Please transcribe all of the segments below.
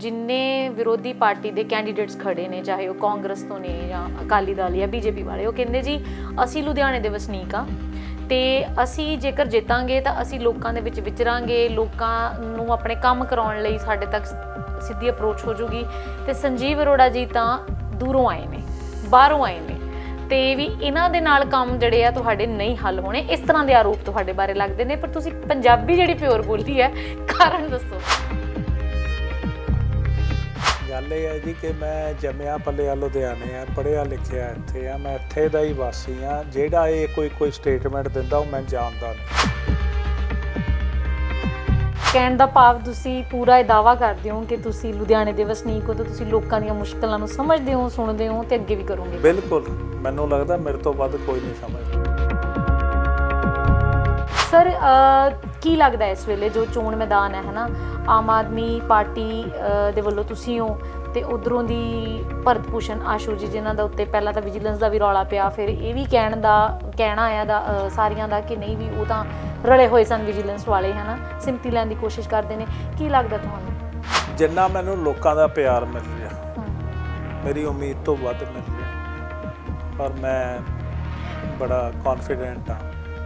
ਜਿੰਨੇ ਵਿਰੋਧੀ ਪਾਰਟੀ ਦੇ ਕੈਂਡੀਡੇਟਸ ਖੜੇ ਨੇ, ਚਾਹੇ ਉਹ ਕਾਂਗਰਸ ਤੋਂ ਨੇ ਜਾਂ ਅਕਾਲੀ ਦਲ ਜਾਂ ਬੀਜੇਪੀ ਵਾਲੇ, ਉਹ ਕਹਿੰਦੇ ਜੀ, ਅਸੀਂ ਲੁਧਿਆਣੇ ਦੇ ਵਸਨੀਕ ਆ ਤੇ ਅਸੀਂ ਜੇਕਰ ਜਿੱਤਾਂਗੇ ਤਾਂ ਅਸੀਂ ਲੋਕਾਂ ਦੇ ਵਿੱਚ ਵਿਚਰਾਂਗੇ, ਲੋਕਾਂ ਨੂੰ ਆਪਣੇ ਕੰਮ ਕਰਾਉਣ ਲਈ ਸਾਡੇ ਤੱਕ ਸਿੱਧੀ ਅਪਰੋਚ ਹੋ ਜੂਗੀ ਤੇ ਸੰਜੀਵ ਅਰੋੜਾ ਜੀ ਤਾਂ ਦੂਰੋਂ ਆਏ ਨੇ, ਬਾਹਰੋਂ ਆਏ ਨੇ ਤੇ ਵੀ ਇਹਨਾਂ ਦੇ ਨਾਲ ਕੰਮ ਜਿਹੜੇ ਆ ਤੁਹਾਡੇ ਨਹੀਂ ਹੱਲ ਹੋਣੇ, ਇਸ ਤਰ੍ਹਾਂ ਦੇ ਆਰੋਪ ਤੁਹਾਡੇ ਬਾਰੇ ਲੱਗਦੇ ਨੇ, ਪਰ ਤੁਸੀਂ ਪੰਜਾਬੀ ਜਿਹੜੀ ਪਿਓਰ ਬੋਲੀ ਹੈ, ਕਾਰਨ ਦੱਸੋ। ਗੱਲ ਇਹ ਹੈ ਜੀ ਕਿ ਮੈਂ ਜੰਮਿਆ ਪਲਿਆ ਲੁਧਿਆਣੇ ਆ ਪੜ੍ਹਿਆ ਲਿਖਿਆ ਇੱਥੇ ਆ ਮੈਂ ਇੱਥੇ ਦਾ ਹੀ ਵਾਸੀ ਆ। ਜਿਹੜਾ ਇਹ ਕੋਈ ਕੋਈ ਸਟੇਟਮੈਂਟ ਦਿੰਦਾ ਉਹ ਮੈਂ ਜਾਣਦਾ ਨਹੀਂ। ਕਹਿਣ ਦਾ ਭਾਵ ਤੁਸੀਂ ਪੂਰਾ ਇਹ ਦਾਵਾ ਕਰਦੇ ਹੋ ਕਿ ਤੁਸੀਂ ਲੁਧਿਆਣੇ ਦੇ ਵਸਨੀਕ ਹੋ ਤੇ ਤੁਸੀਂ ਲੋਕਾਂ ਦੀਆਂ ਮੁਸ਼ਕਲਾਂ ਨੂੰ ਸਮਝਦੇ ਹੋ ਸੁਣਦੇ ਹੋ ਤੇ ਅੱਗੇ ਵੀ ਕਰੋਗੇ। ਬਿਲਕੁਲ। ਮੈਨੂੰ ਲੱਗਦਾ ਮੇਰੇ ਤੋਂ ਵੱਧ ਕੋਈ ਨਹੀਂ ਸਮਝਦਾ। ਸਰ ਕੀ ਲੱਗਦਾ ਹੈ ਇਸ ਵੇਲੇ ਜੋ ਚੋਣ ਮੈਦਾਨ ਹੈ ਹਨਾ? ਆਮ ਆਦਮੀ ਪਾਰਟੀ ਦੇ ਵੱਲੋਂ ਤੁਸੀਂ ਹੋ ਤੇ ਉਧਰੋਂ ਦੀ ਭਰਤ ਭੂਸ਼ਣ ਆਸ਼ੂ ਜੀ ਜਿਨ੍ਹਾਂ ਦਾ ਉੱਤੇ ਪਹਿਲਾਂ ਤਾਂ ਵਿਜੀਲੈਂਸ ਦਾ ਵੀ ਰੌਲਾ ਪਿਆ ਫਿਰ ਇਹ ਵੀ ਕਹਿਣ ਦਾ ਕਹਿਣਾ ਆਇਆ ਦਾ ਸਾਰੀਆਂ ਦਾ ਕਿ ਨਹੀਂ ਵੀ ਉਹ ਤਾਂ ਰਲੇ ਹੋਏ ਸਨ ਵਿਜੀਲੈਂਸ ਵਾਲੇ ਹਨਾ? ਸਿੰਪਤੀ ਲੈਣ ਦੀ ਕੋਸ਼ਿਸ਼ ਕਰਦੇ ਨੇ। ਕੀ ਲੱਗਦਾ ਤੁਹਾਨੂੰ? ਜਿੰਨਾ ਮੈਨੂੰ ਲੋਕਾਂ ਦਾ ਪਿਆਰ ਮਿਲ ਰਿਹਾ ਮੇਰੀ ਉਮੀਦ ਤੋਂ ਵੱਧ ਮਿਲ ਰਿਹਾ। ਪਰ ਮੈਂ ਬੜਾ ਕੌਨਫੀਡੈਂਟ ਆ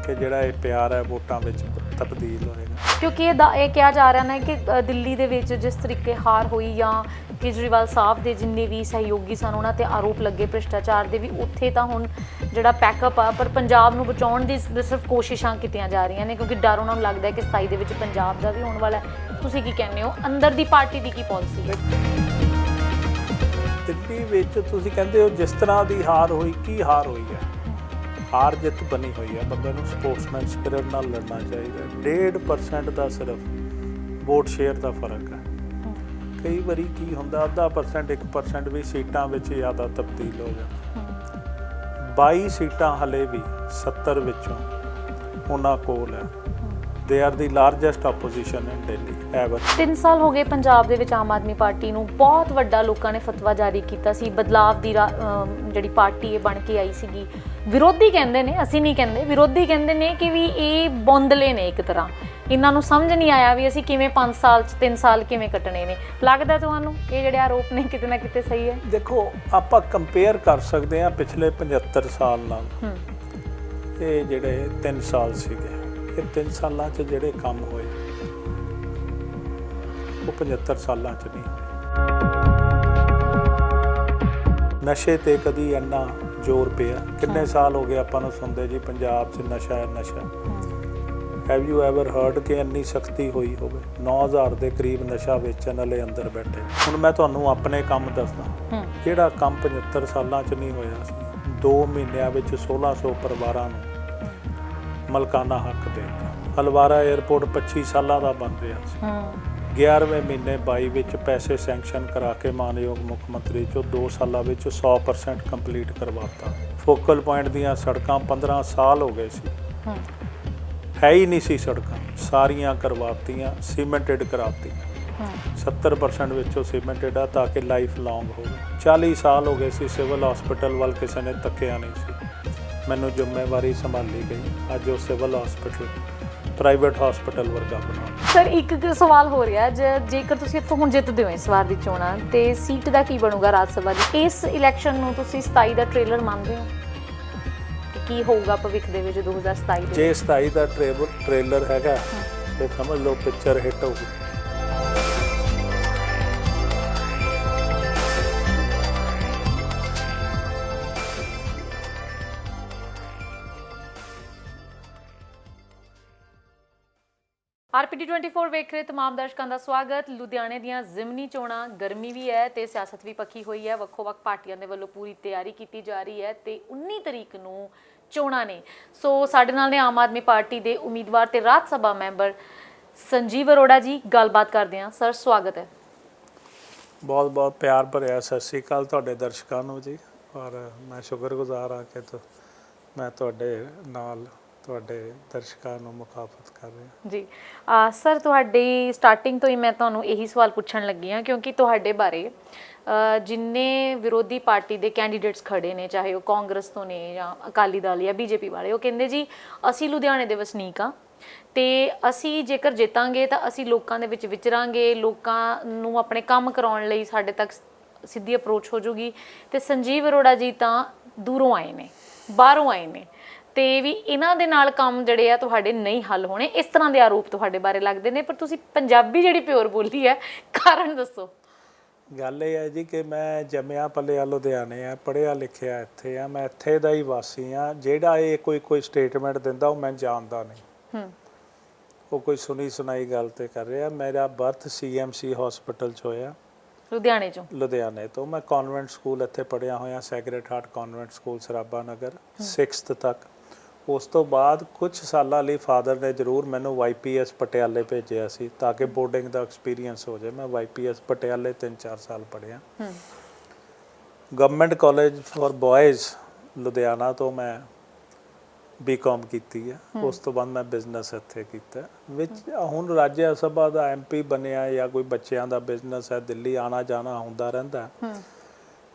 ਕਿ ਜਿਹੜਾ ਇਹ ਪਿਆਰ ਹੈ ਵੋਟਾਂ ਵਿੱਚ ਤਬਦੀਲ ਹੋਏਗਾ। ਕਿਉਂਕਿ ਇਹ ਦਾ- ਇਹ ਕਿਹਾ ਜਾ ਰਿਹਾ ਨਾ ਕਿ ਅ, ਦਿੱਲੀ ਦੇ ਵਿੱਚ ਜਿਸ ਤਰੀਕੇ ਹਾਰ ਹੋਈ ਜਾਂ ਕੇਜਰੀਵਾਲ ਸਾਹਿਬ ਦੇ ਜਿੰਨੇ ਵੀ ਸਹਿਯੋਗੀ ਸਨ ਉਹਨਾਂ ਤੇ ਆਰੋਪ ਲੱਗੇ ਭ੍ਰਿਸ਼ਟਾਚਾਰ ਦੇ ਵੀ ਉੱਥੇ ਤਾਂ ਹੁਣ ਜਿਹੜਾ ਪੈਕਅਪ ਆ ਪਰ ਪੰਜਾਬ ਨੂੰ ਬਚਾਉਣ ਦੀ ਸ- ਸਿਰਫ ਕੋਸ਼ਿਸ਼ਾਂ ਕੀਤੀਆਂ ਜਾ ਰਹੀਆਂ ਨੇ ਕਿਉਂਕਿ ਡਰ ਉਹਨਾਂ ਨੂੰ ਲੱਗਦਾ ਹੈ ਕਿ 27 ਦੇ ਵਿੱਚ ਪੰਜਾਬ ਦਾ ਵੀ ਹੋਣ ਵਾਲਾ ਹੈ। ਤੁਸੀਂ ਕੀ ਕਹਿੰਦੇ ਹੋ? ਅੰਦਰ ਦੀ ਪਾਰਟੀ ਦੀ ਕੀ ਪਾਲਿਸੀ ਹੈ? ਦਿੱਲੀ ਵਿੱਚ ਤੁਸੀਂ ਕਹਿੰਦੇ ਹੋ ਜਿਸ ਤਰ੍ਹਾਂ ਦੀ ਹਾਰ ਹੋਈ ਕੀ ਹਾਰ ਹੋਈ ਹੈ? ਹਾਰ ਜਿੱਤ ਬਣੀ ਹੋਈ ਹੈ। ਬੰਦੇ ਨੂੰ ਸਪੋਰਟਸਮੈਨ ਸਪਿਰਿਟ ਨਾਲ ਲੜਨਾ ਚਾਹੀਦਾ 1.5% ਦਾ ਸਿਰਫ ਵੋਟ ਸ਼ੇਅਰ ਦਾ ਫ਼ਰਕ ਹੈ। ਕਈ ਵਾਰੀ ਕੀ ਹੁੰਦਾ, ਅੱਧਾ ਪਰਸੈਂਟ 1% ਵੀ ਸੀਟਾਂ ਵਿੱਚ ਜ਼ਿਆਦਾ ਤਬਦੀਲ ਹੋ ਜਾਂਦਾ 22 ਸੀਟਾਂ ਹਲੇ ਵੀ 70 ਵਿੱਚੋਂ ਉਹਨਾਂ ਕੋਲ ਹੈ। They are the largest opposition in Delhi ever 3 ਸਾਲ ਹੋ ਗਏ ਪੰਜਾਬ ਦੇ ਵਿੱਚ ਆਮ ਆਦਮੀ ਪਾਰਟੀ ਨੂੰ। ਬਹੁਤ ਵੱਡਾ ਲੋਕਾਂ ਨੇ ਫਤਵਾ ਜਾਰੀ ਕੀਤਾ ਸੀ। ਬਦਲਾਵ ਦੀ ਰਾ- ਜਿਹੜੀ ਪਾਰਟੀ ਇਹ ਬਣ ਕੇ ਆਈ ਸੀਗੀ। ਵਿਰੋਧੀ ਕਹਿੰਦੇ ਨੇ ਅਸੀਂ ਨਹੀਂ ਕਹਿੰਦੇ। ਵਿਰੋਧੀ ਕਹਿੰਦੇ ਨੇ ਕਿ ਵੀ ਇਹ ਬੌਂਦਲੇ ਨੇ ਇੱਕ ਤਰ੍ਹਾਂ। ਇਹਨਾਂ ਨੂੰ ਸਮਝ ਨਹੀਂ ਆਇਆ ਵੀ ਅਸੀਂ ਕਿਵੇਂ 5 ਸਾਲ ਚ 3 ਸਾਲ ਕਿਵੇਂ ਕੱਟਣੇ ਨੇ। ਲੱਗਦਾ ਤੁਹਾਨੂੰ ਇਹ ਜਿਹੜੇ ਆਰੋਪ ਨੇ ਕਿਤੇ ਨਾ ਕਿਤੇ ਸਹੀ ਹੈ? ਦੇਖੋ ਆਪਾਂ ਕੰਪੇਅਰ ਕਰ ਸਕਦੇ ਹਾਂ ਪਿਛਲੇ 75 ਸਾਲ ਨਾਲ। ਹੂੰ। ਇਹ ਜਿਹੜੇ 3 ਸਾਲ ਸੀਗੇ ਇਹ 3 ਸਾਲਾਂ 'ਚ ਜਿਹੜੇ ਕੰਮ ਹੋਏ ਉਹ 75 ਸਾਲਾਂ 'ਚ ਨਹੀਂ ਨਸ਼ੇ ਤੇ ਕਦੀ ਇੰਨਾ ਜ਼ੋਰ ਪਿਆ। ਕਿੰਨੇ ਸਾਲ ਹੋ ਗਏ ਆਪਾਂ ਨੂੰ ਸੁਣਦੇ ਜੀ ਪੰਜਾਬ 'ਚ ਨਸ਼ਾ ਹੈ ਨਸ਼ਾ। ਹੈਵ ਯੂ ਐਵਰ ਹਰਡ ਕਿ ਇੰਨੀ ਸਖਤੀ ਹੋਈ ਹੋਵੇ? 9000 ਦੇ ਕਰੀਬ ਨਸ਼ਾ ਵੇਚਣ ਵਾਲੇ ਅੰਦਰ ਬੈਠੇ। ਹੁਣ ਮੈਂ ਤੁਹਾਨੂੰ ਆਪਣੇ ਕੰਮ ਦੱਸਦਾ। ਹੂੰ। ਜਿਹੜਾ ਕੰਮ 75 ਸਾਲਾਂ 'ਚ ਨਹੀਂ ਹੋਇਆ ਸੀ? 2 ਮਹੀਨਿਆਂ ਵਿੱਚ 1600 ਪਰਿਵਾਰਾਂ ਨੂੰ ਮਲਕਾਨਾ ਹੱਕ ਦੇ ਦਿੱਤਾ। ਹਲਵਾਰਾ 에ਅਰਪੋਰਟ 25 ਸਾਲਾਂ ਦਾ ਬਣ ਰਿਹਾ ਸੀ। 11ਵੇਂ ਮਹੀਨੇ 22 ਵਿੱਚ ਪੈਸੇ ਸੈਂਕਸ਼ਨ ਕਰਾ ਕੇ ਮਾਨਯੋਗ ਮੁੱਖ ਮੰਤਰੀ ਚੋਂ 2 ਸਾਲਾਂ ਵਿੱਚ 100% ਕੰਪਲੀਟ ਕਰਵਾਤਾ। ਫੋਕਲ ਪੁਆਇੰਟ ਦੀਆਂ ਸੜਕਾਂ 15 ਸਾਲ ਹੋ ਗਏ ਸੀ। ਹੂੰ। ਹੈ ਨਹੀਂ ਸੀ ਸੜਕਾਂ। ਸਾਰੀਆਂ ਕਰਵਾਤੀਆਂ ਸੀਮੈਂਟਡ ਕਰਾਤੀਆਂ। ਹੂੰ। 70% ਵਿੱਚੋਂ ਸੀਮੈਂਟਡ ਆ ਤਾਂ ਕਿ ਲਾਈਫ ਲੌਂਗ ਹੋਵੇ। 40 ਸਾਲ ਹੋ ਗਏ ਸੀ ਸਿਵਲ ਹਸਪੀਟਲ ਵੱਲ ਕਿਸੇ ਨੇ ਤੱਕਿਆ ਨਹੀਂ ਸੀ। ਮੈਨੂੰ ਜ਼ਿੰਮੇਵਾਰੀ ਸੰਭਾਲੀ ਗਈ। ਅੱਜ ਉਹ ਸਿਵਲ ਹਸਪੀਟਲ ਪ੍ਰਾਈਵੇਟ ਹਸਪੀਟਲ ਵਰਗਾ ਬਣਾ ਸਰ ਇੱਕ ਇੱਕ ਸਵਾਲ ਹੋ ਰਿਹਾ ਜੇ- ਜੇਕਰ ਤੁਸੀਂ ਇੱਥੋਂ ਹੁਣ ਜਿੱਤਦੇ ਹੋ ਇਸ ਵਾਰ ਦੀ ਚੋਣਾਂ ਤੇ ਸੀਟ ਦਾ ਕੀ ਬਣੂਗਾ ਰਾਜ ਸਭਾ ਦੀ? ਇਸ ਇਲੈਕਸ਼ਨ ਨੂੰ ਤੁਸੀਂ 27 ਦਾ ਟ੍ਰੇਲਰ ਮੰਨਦੇ ਹੋ? ਕਿ ਕੀ ਹੋਊਗਾ ਭਵਿੱਖ ਦੇ ਵਿੱਚ 2027 ਦੇ ਜੇ 27 ਦਾ ਟ੍ਰੇਲਰ ਹੈਗਾ ਤੇ ਸਮਝ ਲਓ ਪਿਕਚਰ ਹਿੱਟ ਹੋਊਗੀ। ਆਰਪੀਡੀ 24 ਵੇਖ ਰਹੇ ਤਮਾਮ ਦਰਸ਼ਕਾਂ ਦਾ ਸਵਾਗਤ। ਲੁਧਿਆਣੇ ਦੀਆਂ ਜ਼ਿਮਨੀ ਚੋਣਾਂ, ਗਰਮੀ ਵੀ ਹੈ ਤੇ ਸਿਆਸਤ ਵੀ ਪੱਕੀ ਹੋਈ ਹੈ। ਵੱਖੋ-ਵੱਖ ਪਾਰਟੀਆਂ ਦੇ ਵੱਲੋਂ ਪੂਰੀ ਤਿਆਰੀ ਕੀਤੀ ਜਾ ਰਹੀ ਹੈ ਤੇ 19 ਤਰੀਕ ਨੂੰ ਚੋਣਾਂ ਨੇ। ਸੋ ਸਾਡੇ ਨਾਲ ਨੇ ਆਮ ਆਦਮੀ ਪਾਰਟੀ ਦੇ ਉਮੀਦਵਾਰ ਤੇ ਰਾਜ ਸਭਾ ਮੈਂਬਰ ਸੰਜੀਵ ਅਰੋੜਾ ਜੀ। ਗੱਲਬਾਤ ਕਰਦੇ ਹਾਂ। ਸਰ, ਸਵਾਗਤ ਹੈ। ਬਹੁਤ ਬਹੁਤ ਪਿਆਰ ਭਰਿਆ ਸਤਿ ਸ੍ਰੀ ਅਕਾਲ ਤੁਹਾਡੇ ਦਰਸ਼ਕਾਂ ਨੂੰ ਜੀ। ਔਰ ਮੈਂ ਸ਼ੁਕਰਗੁਜ਼ਾਰ ਹਾਂ ਕਿ ਮੈਂ ਤੁਹਾਡੇ ਨਾਲ ਤੁਹਾਡੇ ਦਰਸ਼ਕਾਂ ਨੂੰ ਮੁਖਾਫਤ ਕਰ ਰਿਹਾ ਜੀ ਸਰ, ਤੁਹਾਡੀ ਸਟਾਰਟਿੰਗ ਤੋਂ ਹੀ ਮੈਂ ਤੁਹਾਨੂੰ ਇਹੀ ਸਵਾਲ ਪੁੱਛਣ ਲੱਗੀ ਹਾਂ ਕਿਉਂਕਿ ਤੁਹਾਡੇ ਬਾਰੇ ਜਿੰਨੇ ਵਿਰੋਧੀ ਪਾਰਟੀ ਦੇ ਕੈਂਡੀਡੇਟਸ ਖੜੇ ਨੇ, ਚਾਹੇ ਉਹ ਕਾਂਗਰਸ ਤੋਂ ਨੇ ਜਾਂ ਅਕਾਲੀ ਦਲ ਜਾਂ ਬੀਜੇਪੀ ਵਾਲੇ, ਉਹ ਕਹਿੰਦੇ ਜੀ, ਅਸੀਂ ਲੁਧਿਆਣੇ ਦੇ ਵਸਨੀਕ ਆ ਤੇ ਅਸੀਂ ਜੇਕਰ ਜਿੱਤਾਂਗੇ ਤਾਂ ਅਸੀਂ ਲੋਕਾਂ ਦੇ ਵਿੱਚ ਵਿਚਰਾਂਗੇ, ਲੋਕਾਂ ਨੂੰ ਆਪਣੇ ਕੰਮ ਕਰਾਉਣ ਲਈ ਸਾਡੇ ਤੱਕ ਸਿੱਧੀ ਅਪਰੋਚ ਹੋ ਜੂਗੀ ਤੇ ਸੰਜੀਵ ਅਰੋੜਾ ਜੀ ਤਾਂ ਦੂਰੋਂ ਆਏ ਨੇ, ਬਾਹਰੋਂ ਆਏ ਨੇ। ਤੇ ਵੀ ਇਹਨਾਂ ਦੇ ਨਾਲ ਕੰਮ ਜਿਹੜੇ ਆ ਤੁਹਾਡੇ ਨਹੀਂ ਹੱਲ ਹੋਣੇ। ਇਸ ਤਰ੍ਹਾਂ ਦੇ ਆਰੋਪ ਤੁਹਾਡੇ ਬਾਰੇ ਲੱਗਦੇ ਨੇ ਪਰ ਤੁਸੀਂ ਪੰਜਾਬੀ ਜਿਹੜੀ ਪਿਓਰ ਬੋਲੀ ਹੈ ਕਾਰਨ ਦੱਸੋ। ਗੱਲ ਇਹ ਹੈ ਜੀ ਕਿ ਮੈਂ ਜੰਮਿਆ ਪਲਿਆ ਲੁਧਿਆਣੇ ਆ ਪੜ੍ਹਿਆ ਲਿਖਿਆ ਇੱਥੇ ਆ ਮੈਂ ਇੱਥੇ ਦਾ ਹੀ ਵਾਸੀ ਆ। ਜਿਹੜਾ ਇਹ ਕੋਈ ਕੋਈ ਸਟੇਟਮੈਂਟ ਦਿੰਦਾ ਉਹ ਮੈਂ ਜਾਣਦਾ ਨਹੀਂ। ਹੂੰ। ਉਹ ਕੋਈ ਸੁਣੀ ਸੁਣਾਈ ਗੱਲ ਤੇ ਕਰ ਰਿਹਾ। ਮੇਰਾ ਬਰਥ ਸੀਐਮਸੀ ਹਸਪੀਟਲ 'ਚ ਹੋਇਆ। ਲੁਧਿਆਣੇ ਚੋਂ? ਲੁਧਿਆਣੇ ਤੋਂ। ਮੈਂ ਕਨਵੈਂਟ ਸਕੂਲ ਇੱਥੇ ਪੜ੍ਹਿਆ ਹੋਇਆ sacred heart convent school Sarabha Nagar 6th ਤੱਕ। ਉਸ ਤੋਂ ਬਾਅਦ ਕੁਝ ਸਾਲਾਂ ਲਈ ਫਾਦਰ ਨੇ ਜ਼ਰੂਰ ਮੈਨੂੰ ਵਾਈਪੀਐਸ ਪਟਿਆਲੇ ਭੇਜਿਆ ਸੀ ਤਾਂ ਕਿ ਬੋਰਡਿੰਗ ਦਾ ਐਕਸਪੀਰੀਅੰਸ ਹੋ ਜਾਏ। ਮੈਂ ਵਾਈਪੀਐਸ ਪਟਿਆਲੇ 3-4 ਸਾਲ ਪੜ੍ਹਿਆ। ਹੂੰ। Government college for boys Ludhiana ਤੋਂ ਮੈਂ ਬੀਕਾਮ ਕੀਤੀ ਹੈ। ਉਸ ਤੋਂ ਬਾਅਦ ਮੈਂ ਬਿਜ਼ਨਸ ਇੱਥੇ ਕੀਤਾ। ਵਿੱਚ ਹੁਣ ਰਾਜ ਸਭਾ ਦਾ ਐਮਪੀ ਬਣਿਆ ਜਾਂ ਕੋਈ ਬੱਚਿਆਂ ਦਾ ਬਿਜ਼ਨਸ ਹੈ ਦਿੱਲੀ ਆਣਾ ਜਾਣਾ ਹੁੰਦਾ ਰਹਿੰਦਾ। ਹੂੰ।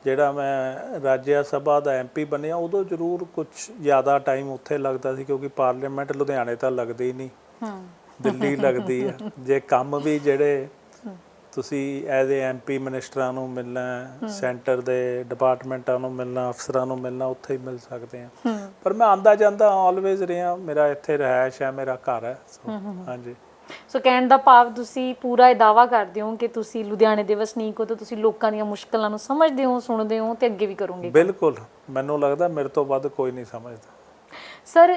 ਜਿਹੜਾ ਮੈਂ ਰਾਜ ਸਭਾ ਦਾ ਐਮਪੀ ਬਣਿਆ ਉਦੋਂ ਜ਼ਰੂਰ ਕੁਝ ਜ਼ਿਆਦਾ ਟਾਈਮ ਉੱਥੇ ਲੱਗਦਾ ਸੀ ਕਿਉਂਕਿ ਪਾਰਲੀਮੈਂਟ ਲੁਧਿਆਣੇ ਤਾਂ ਲੱਗਦੀ ਨਹੀਂ। ਹਾਂ। ਦਿੱਲੀ ਲੱਗਦੀ ਆ। ਜੇ ਕੰਮ ਵੀ ਜਿਹੜੇ ਤੁਸੀਂ ਐਜ਼ ਏ ਐਮਪੀ ਮਿਨਿਸਟਰਾਂ ਨੂੰ ਮਿਲਣਾ ਸੈਂਟਰ ਦੇ ਡਿਪਾਰਟਮੈਂਟਾਂ ਨੂੰ ਮਿਲਣਾ ਅਫਸਰਾਂ ਨੂੰ ਮਿਲਣਾ ਉੱਥੇ ਹੀ ਮਿਲ ਸਕਦੇ ਆ। ਪਰ ਮੈਂ ਆਂਦਾ ਜਾਂਦਾ ਆਲਵੇਜ਼ ਰਿਹਾ ਮੇਰਾ ਇੱਥੇ ਰਹਿائش ਹੈ ਮੇਰਾ ਘਰ ਹੈ। ਹਾਂਜੀ। ਸੋ ਕਹਿਣ ਦਾ ਭਾਵ ਤੁਸੀਂ ਪੂਰਾ ਇਹ ਦਾਵਾ ਕਰਦੇ ਹੋ ਕਿ ਤੁਸੀਂ ਲੁਧਿਆਣੇ ਦੇ ਵਸਨੀਕ ਹੋ ਤੇ ਤੁਸੀਂ ਲੋਕਾਂ ਦੀਆਂ ਮੁਸ਼ਕਲਾਂ ਨੂੰ ਸਮਝਦੇ ਹੋ ਸੁਣਦੇ ਹੋ ਤੇ ਅੱਗੇ ਵੀ ਕਰੋਗੇ। ਬਿਲਕੁਲ। ਮੈਨੂੰ ਲੱਗਦਾ ਮੇਰੇ ਤੋਂ ਵੱਧ ਕੋਈ ਨਹੀਂ ਸਮਝਦਾ। ਸਰ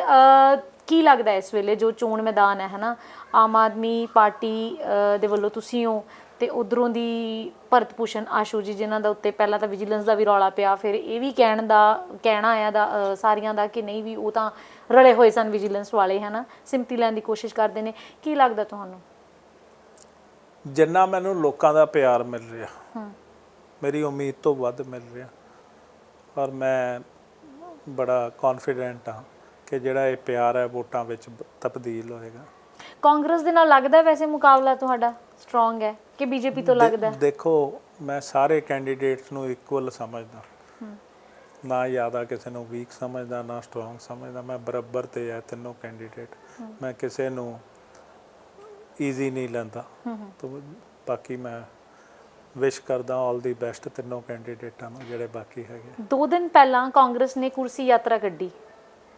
ਕੀ ਲੱਗਦਾ ਇਸ ਵੇਲੇ ਜੋ ਚੋਣ ਮੈਦਾਨ ਹੈ ਹਨਾ? ਆਮ ਆਦਮੀ ਪਾਰਟੀ ਦੇ ਵੱਲੋਂ ਤੁਸੀਂ ਹੋ ਤੇ ਉਧਰੋਂ ਦੀ ਭਰਤ ਭੂਸ਼ਣ ਆਸ਼ੂ ਜੀ ਜਿਨ੍ਹਾਂ ਦਾ ਉੱਤੇ ਪਹਿਲਾਂ ਤਾਂ ਵਿਜੀਲੈਂਸ ਦਾ ਵੀ ਰੌਲਾ ਪਿਆ ਫਿਰ ਇਹ ਵੀ ਕਹਿਣ ਦਾ ਕਹਿਣਾ ਆਇਆ ਦਾ ਸਾਰੀਆਂ ਦਾ ਕਿ ਨਹੀਂ ਵੀ ਉਹ ਤਾਂ ਰਲੇ ਹੋਏ ਸਨ ਵਿਜੀਲੈਂਸ ਵਾਲੇ ਹਨਾ? ਸਿੰਪਤੀ ਲੈਣ ਦੀ ਕੋਸ਼ਿਸ਼ ਕਰਦੇ ਨੇ। ਕੀ ਲੱਗਦਾ ਤੁਹਾਨੂੰ? ਜਿੰਨਾ ਮੈਨੂੰ ਲੋਕਾਂ ਦਾ ਪਿਆਰ ਮਿਲ ਰਿਹਾ ਹੂੰ। ਮੇਰੀ ਉਮੀਦ ਤੋਂ ਵੱਧ ਮਿਲ ਰਿਹਾ। ਔਰ ਮੈਂ ਬੜਾ ਕੌਨਫੀਡੈਂਟ ਹਾਂ ਕਿ ਜਿਹੜਾ ਇਹ ਪਿਆਰ ਹੈ ਵੋਟਾਂ ਵਿੱਚ ਤਬਦੀਲ ਹੋਏਗਾ। ਕਾਂਗਰਸ ਦੇ ਨਾਲ ਲੱਗਦਾ ਵੈਸੇ ਮੁਕਾਬਲਾ ਤੁਹਾਡਾ ਸਟਰੋਂਗ ਹੈ ਕਿ ਬੀਜੇਪੀ ਤੋਂ ਲੱਗਦਾ ਦੇਖੋ ਮੈਂ ਸਾਰੇ ਕੈਂਡੀਡੇਟਸ ਨੂੰ ਇਕੁਅਲ ਸਮਝਦਾ। ਨਾ ਜ਼ਿਆਦਾ ਕਿਸੇ ਨੂੰ ਵੀਕ ਸਮਝਦਾ ਨਾ ਸਟਰੋਂਗ ਸਮਝਦਾ ਮੈਂ ਬਰਾਬਰ ਤੇ ਹੈ ਤਿੰਨੋਂ ਕੈਂਡੀਡੇਟ ਮੈਂ ਕਿਸੇ ਨੂੰ ਈਜ਼ੀ ਨਹੀਂ ਲੈਂਦਾ। ਤੋ ਬਾਕੀ ਮੈਂ ਵਿਸ਼ ਕਰਦਾ ਆਲ ਦੀ ਬੈਸਟ ਤਿੰਨੋਂ ਕੈਂਡੀਡੇਟਾਂ ਨੂੰ ਜਿਹੜੇ ਬਾਕੀ ਹੈਗੇ। ਦੋ ਦਿਨ ਪਹਿਲਾਂ ਕਾਂਗਰਸ ਨੇ ਕੁਰਸੀ ਯਾਤਰਾ ਕੱਢੀ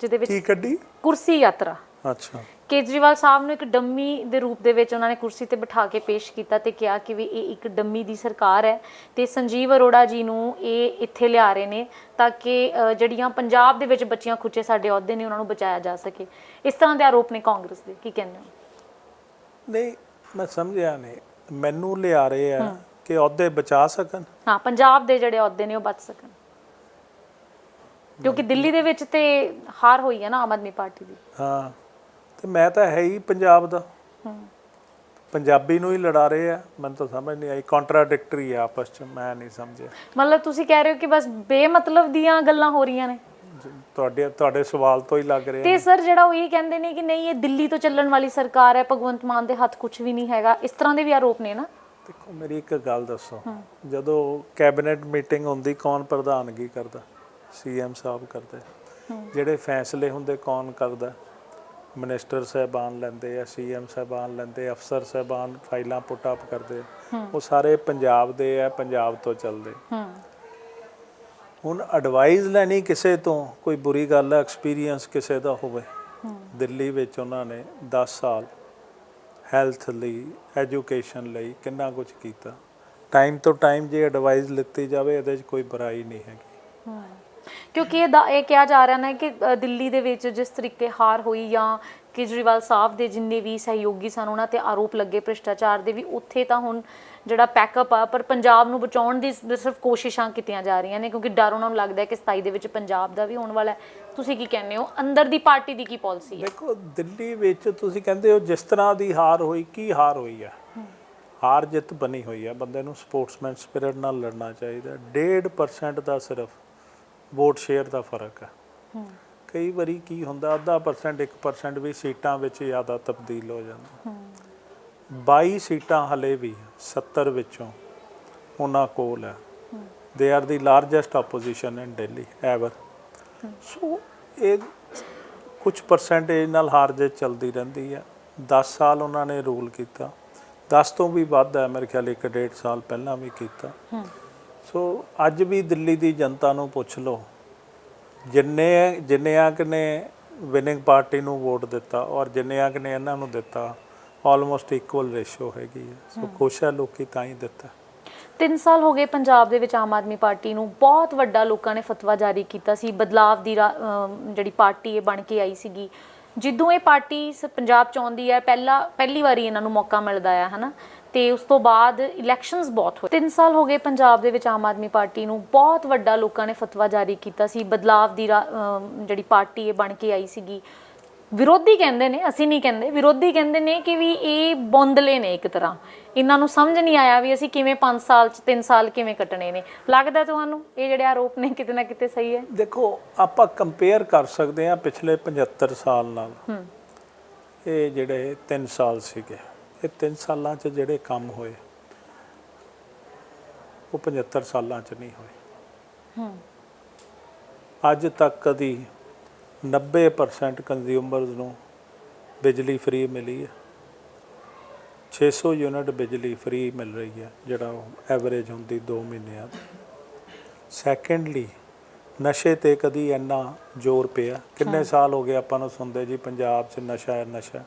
ਜਿਹਦੇ ਵਿੱਚ ਕੀ ਕੱਢੀ? ਕੁਰਸੀ ਯਾਤਰਾ। ਅੱਛਾ। ਕੇਜਰੀਵਾਲ ਸਾਹਿਬ ਨੂੰ ਇੱਕ ਡੰਮੀ ਦੇ ਰੂਪ ਦੇ ਵਿੱਚ ਉਹਨਾਂ ਨੇ ਕੁਰਸੀ ਤੇ ਬਿਠਾ ਕੇ ਪੇਸ਼ ਕੀਤਾ ਤੇ ਕਿਹਾ ਕਿ ਵੀ ਇਹ ਇੱਕ ਡੰਮੀ ਦੀ ਸਰਕਾਰ ਹੈ ਤੇ ਸੰਜੀਵ ਅਰੋੜਾ ਜੀ ਨੂੰ ਇਹ ਇੱਥੇ ਲਿਆ ਰਹੇ ਨੇ ਤਾਂ ਕਿ ਜਿਹੜੀਆਂ ਪੰਜਾਬ ਦੇ ਵਿੱਚ ਬੱਚੀਆਂ ਖੁੱਚੇ ਸਾਡੇ ਅਹੁਦੇ ਨੇ ਉਹਨਾਂ ਨੂੰ ਬਚਾਇਆ ਜਾ ਸਕੇ। ਇਸ ਤਰ੍ਹਾਂ ਦੇ ਆਰੋਪ ਨੇ ਕਾਂਗਰਸ ਦੇ। ਕੀ ਕਹਿੰਦੇ ਹੋ? ਨਹੀਂ ਮੈਂ ਸਮਝਿਆ ਨਹੀਂ। ਮੈਨੂੰ ਲਿਆ ਰਹੇ ਆ ਕਿ ਅਹੁਦੇ ਬਚਾ ਸਕਣ। ਹਾਂ ਪੰਜਾਬ ਦੇ ਜਿਹੜੇ ਅਹੁਦੇ ਨੇ ਉਹ ਬਚ ਸਕਣ। ਕਿਉਂਕਿ ਦਿੱਲੀ ਦੇ ਵਿੱਚ ਤੇ ਹਾਰ ਹੋਈ ਹੈ ਨਾ ਆਮ ਆਦਮੀ ਪਾਰਟੀ ਦੀ। ਹਾਂ। ਤੇ ਮੈਂ ਤਾਂ ਹੈ ਹੀ ਪੰਜਾਬ ਦਾ। ਪੰਜਾਬੀ ਨੂੰ ਹੀ ਲੜਾ ਰਹੇ ਆ। ਮੈਨੂੰ ਤਾਂ ਸਮਝ ਨਹੀਂ ਆਈ। ਕੰਟਰਾਡਿਕਟਰੀ ਆ ਆਪਸ ਚ ਮੈਂ ਨਹੀਂ ਸਮਝਿਆ। ਮਤਲਬ ਤੁਸੀਂ ਕਹਿ ਰਹੇ ਹੋ ਕਿ ਬਸ ਬੇਮਤਲਬ ਦੀਆਂ ਗੱਲਾਂ ਹੋ ਰਹੀਆਂ ਨੇ। ਤੁਹਾਡੇ ਤੁਹਾਡੇ ਸਵਾਲ ਤੋਂ ਹੀ ਲੱਗ ਰਿਹਾ। ਤੇ ਸਰ ਜਿਹੜਾ ਉਹ ਇਹ ਕਹਿੰਦੇ ਨੇ ਕਿ ਨਹੀਂ ਇਹ ਦਿੱਲੀ ਤੋਂ ਚੱਲਣ ਵਾਲੀ ਸਰਕਾਰ ਹੈ ਭਗਵੰਤ ਮਾਨ ਦੇ ਹੱਥ ਕੁਝ ਵੀ ਨਹੀਂ ਹੈਗਾ। ਇਸ ਤਰ੍ਹਾਂ ਦੇ ਵੀ ਆਰੋਪ ਨੇ ਨਾ। ਦੇਖੋ ਮੇਰੀ ਇੱਕ ਗੱਲ ਦੱਸੋ। ਜਦੋਂ ਕੈਬਨਿਟ ਮੀਟਿੰਗ ਹੁੰਦੀ ਕੌਣ ਪ੍ਰਧਾਨਗੀ ਕਰਦਾ? ਸੀਐਮ ਸਾਹਿਬ ਕਰਦੇ। ਜਿਹੜੇ ਫੈਸਲੇ ਹੁੰਦੇ ਕੌਣ ਕਰਦਾ? ਮਿਨਿਸਟਰ ਸਾਹਿਬਾਨ ਲੈਂਦੇ ਆ ਸੀਐਮ ਸਾਹਿਬਾਨ ਲੈਂਦੇ ਅਫਸਰ ਸਾਹਿਬਾਨ ਫਾਈਲਾਂ ਪੁੱਟ ਅਪ ਕਰਦੇ ਉਹ ਸਾਰੇ ਪੰਜਾਬ ਦੇ ਆ ਪੰਜਾਬ ਤੋਂ ਚੱਲਦੇ। ਹੁਣ ਐਡਵਾਈਸ ਲੈਣੀ ਕਿਸੇ ਤੋਂ ਕੋਈ ਬੁਰੀ ਗੱਲ ਹੈ ਐਕਸਪੀਰੀਅੰਸ ਕਿਸੇ ਦਾ ਹੋਵੇ। ਦਿੱਲੀ ਵਿੱਚ ਉਹਨਾਂ ਨੇ 10 ਸਾਲ ਹੈਲਥ ਲਈ ਐਜੂਕੇਸ਼ਨ ਲਈ ਕਿੰਨਾ ਕੁਝ ਕੀਤਾ। ਟਾਈਮ ਤੋਂ ਟਾਈਮ ਜੇ ਐਡਵਾਈਸ ਲਿੱਤੀ ਜਾਵੇ ਇਹਦੇ 'ਚ ਕੋਈ ਬੁਰਾਈ ਨਹੀਂ ਹੈਗੀ। ਕਿਉਂਕਿ ਇਹ ਦਾ- ਇਹ ਕਿਹਾ ਜਾ ਰਿਹਾ ਨਾ ਕਿ ਅ, ਦਿੱਲੀ ਦੇ ਵਿੱਚ ਜਿਸ ਤਰੀਕੇ ਹਾਰ ਹੋਈ ਜਾਂ ਕੇਜਰੀਵਾਲ ਸਾਹਿਬ ਦੇ ਜਿੰਨੇ ਵੀ ਸਹਿਯੋਗੀ ਸਨ ਉਹਨਾਂ ਤੇ ਆਰੋਪ ਲੱਗੇ ਭ੍ਰਿਸ਼ਟਾਚਾਰ ਦੇ ਵੀ ਉੱਥੇ ਤਾਂ ਹੁਣ ਜਿਹੜਾ ਪੈਕਅਪ ਆ ਪਰ ਪੰਜਾਬ ਨੂੰ ਬਚਾਉਣ ਦੀ ਸ- ਸਿਰਫ ਕੋਸ਼ਿਸ਼ਾਂ ਕੀਤੀਆਂ ਜਾ ਰਹੀਆਂ ਨੇ ਕਿਉਂਕਿ ਡਰ ਉਹਨਾਂ ਨੂੰ ਲੱਗਦਾ ਹੈ ਕਿ 27 ਦੇ ਵਿੱਚ ਪੰਜਾਬ ਦਾ ਵੀ ਹੋਣ ਵਾਲਾ ਹੈ। ਤੁਸੀਂ ਕੀ ਕਹਿੰਦੇ ਹੋ? ਅੰਦਰ ਦੀ ਪਾਰਟੀ ਦੀ ਕੀ ਪਾਲਿਸੀ ਹੈ? ਦੇਖੋ ਦਿੱਲੀ ਵਿੱਚ ਤੁਸੀਂ ਕਹਿੰਦੇ ਹੋ ਜਿਸ ਤਰ੍ਹਾਂ ਦੀ ਹਾਰ ਹੋਈ ਕੀ ਹਾਰ ਹੋਈ ਹੈ? ਹਾਰ ਜਿੱਤ ਬਣੀ ਹੋਈ ਹੈ। ਬੰਦੇ ਨੂੰ ਸਪੋਰਟਸਮੈਨ ਸਪਿਰਿਟ ਨਾਲ ਲੜਨਾ ਚਾਹੀਦਾ। 1.5% ਦਾ ਸਿਰਫ। ਵੋਟ ਸ਼ੇਅਰ ਦਾ ਫ਼ਰਕ ਹੈ। ਕਈ ਵਾਰੀ ਕੀ ਹੁੰਦਾ ਅੱਧਾ ਪਰਸੈਂਟ 1% ਵੀ ਸੀਟਾਂ ਵਿੱਚ ਜ਼ਿਆਦਾ ਤਬਦੀਲ ਹੋ ਜਾਂਦਾ। ਹਮ, 22 ਸੀਟਾਂ ਹਲੇ ਵੀ 70 ਵਿੱਚੋਂ ਉਹਨਾਂ ਕੋਲ ਹੈ। They are the largest opposition in Delhi ever so ਇਹ ਕੁਝ ਪਰਸੈਂਟੇਜ ਨਾਲ ਹਾਰ ਜੇ ਚਲਦੀ ਰਹਿੰਦੀ ਹੈ। 10 ਸਾਲ ਉਹਨਾਂ ਨੇ ਰੂਲ ਕੀਤਾ। 10 ਤੋਂ ਵੀ ਵੱਧ ਹੈ ਮੇਰੇ ਖਿਆਲ ਇੱਕ ਡੇਢ ਸਾਲ ਪਹਿਲਾਂ ਵੀ ਕੀਤਾ। ਹੂੰ। ਸੋ ਅੱਜ ਵੀ ਦਿੱਲੀ ਦੀ ਜਨਤਾ ਨੂੰ ਪੁੱਛ ਲਓ ਜਿੰਨੇ ਜਿੰਨਿਆਂ ਕੁ ਨੇ ਵਿਨਿੰਗ ਪਾਰਟੀ ਨੂੰ ਵੋਟ ਦਿੱਤਾ ਔਰ ਜਿੰਨਿਆਂ ਕੁ ਨੇ ਇਹਨਾਂ ਨੂੰ ਦਿੱਤਾ ਆਲਮੋਸਟ ਇਕੁਅਲ ਰੇਸ਼ੋ ਹੈਗੀ ਹੈ। ਸੋ ਹੈ ਲੋਕੀ ਤਾਂ ਹੀ ਦਿੱਤਾ। 3 ਸਾਲ ਹੋ ਗਏ ਪੰਜਾਬ ਦੇ ਵਿੱਚ ਆਮ ਆਦਮੀ ਪਾਰਟੀ ਨੂੰ ਬਹੁਤ ਵੱਡਾ ਲੋਕਾਂ ਨੇ ਫਤਵਾ ਜਾਰੀ ਕੀਤਾ ਸੀ। ਬਦਲਾਵ ਦੀ ਜਿਹੜੀ ਪਾਰਟੀ ਇਹ ਬਣ ਕੇ ਆਈ ਸੀਗੀ। ਜਿੱਦੋਂ ਇਹ ਪਾਰਟੀ ਪੰਜਾਬ ਚ ਆਉਂਦੀ ਹੈ ਪਹਿਲਾ ਪਹਿਲੀ ਵਾਰੀ ਇਹਨਾਂ ਨੂੰ ਮੌਕਾ ਮਿਲਦਾ ਆ ਹਨਾ? ਤੇ ਉਸ ਤੋਂ ਬਾਅਦ ਇਲੈਕਸ਼ਨਸ ਬਹੁਤ ਹੋਏ। 3 ਸਾਲ ਹੋ ਗਏ ਪੰਜਾਬ ਦੇ ਵਿੱਚ ਆਮ ਆਦਮੀ ਪਾਰਟੀ ਨੂੰ ਬਹੁਤ ਵੱਡਾ ਲੋਕਾਂ ਨੇ ਫਤਵਾ ਜਾਰੀ ਕੀਤਾ ਸੀ। ਬਦਲਾਵ ਦੀ ਜਿਹੜੀ ਪਾਰਟੀ ਇਹ ਬਣ ਕੇ ਆਈ ਸੀਗੀ। ਵਿਰੋਧੀ ਕਹਿੰਦੇ ਨੇ ਅਸੀਂ ਨਹੀਂ ਕਹਿੰਦੇ। ਵਿਰੋਧੀ ਕਹਿੰਦੇ ਨੇ ਕਿ ਵੀ ਇਹ ਬੌਂਦਲੇ ਨੇ ਇੱਕ ਤਰ੍ਹਾਂ। ਇਹਨਾਂ ਨੂੰ ਸਮਝ ਨਹੀਂ ਆਇਆ ਵੀ ਅਸੀਂ ਕਿਵੇਂ 5 ਸਾਲ ਚ 3 ਸਾਲ ਕਿਵੇਂ ਕੱਟਣੇ ਨੇ। ਲੱਗਦਾ ਤੁਹਾਨੂੰ ਇਹ ਜਿਹੜੇ ਆਰੋਪ ਨੇ ਕਿਤੇ ਨਾ ਕਿਤੇ ਸਹੀ ਹੈ? ਦੇਖੋ ਆਪਾਂ ਕੰਪੇਅਰ ਕਰ ਸਕਦੇ ਹਾਂ ਪਿਛਲੇ 75 ਸਾਲ ਨਾਲ। ਹੂੰ। ਇਹ ਜਿਹੜੇ 3 ਸਾਲ ਸੀਗੇ। ਇਹ 3 ਸਾਲਾਂ 'ਚ ਜਿਹੜੇ ਕੰਮ ਹੋਏ ਉਹ 75 ਸਾਲਾਂ 'ਚ ਨਹੀਂ ਹੋਏ। ਹੂੰ। ਅੱਜ ਤੱਕ ਕਦੀ 90% ਕੰਜ਼ਿਊਮਰਸ ਨੂੰ ਬਿਜਲੀ ਫ੍ਰੀ ਮਿਲੀ ਹੈ। 600 ਯੂਨਿਟ ਬਿਜਲੀ ਫ੍ਰੀ ਮਿਲ ਰਹੀ ਹੈ ਜਿਹੜਾ ਐਵਰੇਜ ਹੁੰਦੀ 2 ਮਹੀਨਿਆਂ ਦੀ। ਸੈਕੰਡਲੀ ਨਸ਼ੇ ਤੇ ਕਦੀ ਇੰਨਾ ਜ਼ੋਰ ਪਿਆ। ਕਿੰਨੇ ਸਾਲ ਹੋ ਗਏ ਆਪਾਂ ਨੂੰ ਸੁਣਦੇ ਜੀ ਪੰਜਾਬ 'ਚ ਨਸ਼ਾ ਹੈ ਨਸ਼ਾ।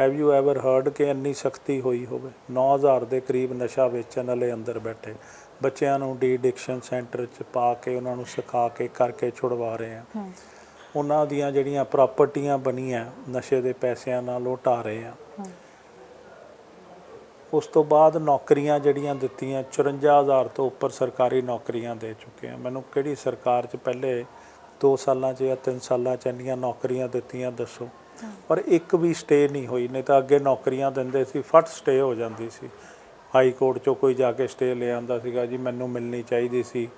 ਹੈਵ ਯੂ ਐਵਰ ਹਰਡ ਕਿ ਇੰਨੀ ਸਖਤੀ ਹੋਈ ਹੋਵੇ? 9000 ਦੇ ਕਰੀਬ ਨਸ਼ਾ ਵੇਚਣ ਵਾਲੇ ਅੰਦਰ ਬੈਠੇ। ਬੱਚਿਆਂ ਨੂੰ ਡੀ ਐਡਿਕਸ਼ਨ ਸੈਂਟਰ 'ਚ ਪਾ ਕੇ ਉਹਨਾਂ ਨੂੰ ਸਿਖਾ ਕੇ ਕਰਕੇ ਛੁਡਵਾ ਰਹੇ ਆ। ਉਹਨਾਂ ਦੀਆਂ ਜਿਹੜੀਆਂ ਪ੍ਰਾਪਰਟੀਆਂ ਬਣੀਆਂ ਨਸ਼ੇ ਦੇ ਪੈਸਿਆਂ ਨਾਲ ਉਹ ਰਹੇ ਆ। ਉਸ ਤੋਂ ਬਾਅਦ ਨੌਕਰੀਆਂ ਜਿਹੜੀਆਂ ਦਿੱਤੀਆਂ 54000 ਤੋਂ ਉੱਪਰ ਸਰਕਾਰੀ ਨੌਕਰੀਆਂ ਦੇ ਚੁੱਕੇ ਆ। ਮੈਨੂੰ ਕਿਹੜੀ ਸਰਕਾਰ 'ਚ ਪਹਿਲੇ 2 ਸਾਲਾਂ 'ਚ ਜਾਂ 3 ਸਾਲਾਂ 'ਚ ਇੰਨੀਆਂ ਨੌਕਰੀਆਂ ਦਿੱਤੀਆਂ ਦੱਸੋ। ਪਰ ਇੱਕ ਵੀ ਸਟੇ ਨਹੀਂ ਹੋਈ ਨਹੀਂ ਤਾਂ ਅੱਗੇ ਨੌਕਰੀਆਂ ਦਿੰਦੇ ਸੀ ਫਟ ਸਟੇ ਹੋ ਜਾਂਦੀ ਸੀ। ਹਾਈ ਕੋਰਟ 'ਚੋਂ ਕੋਈ ਜਾ ਕੇ ਸਟੇ ਲੈ ਆਂਦਾ ਸੀਗਾ ਜੀ ਮੈਨੂੰ ਮਿਲਣੀ ਚਾਹੀਦੀ ਸੀ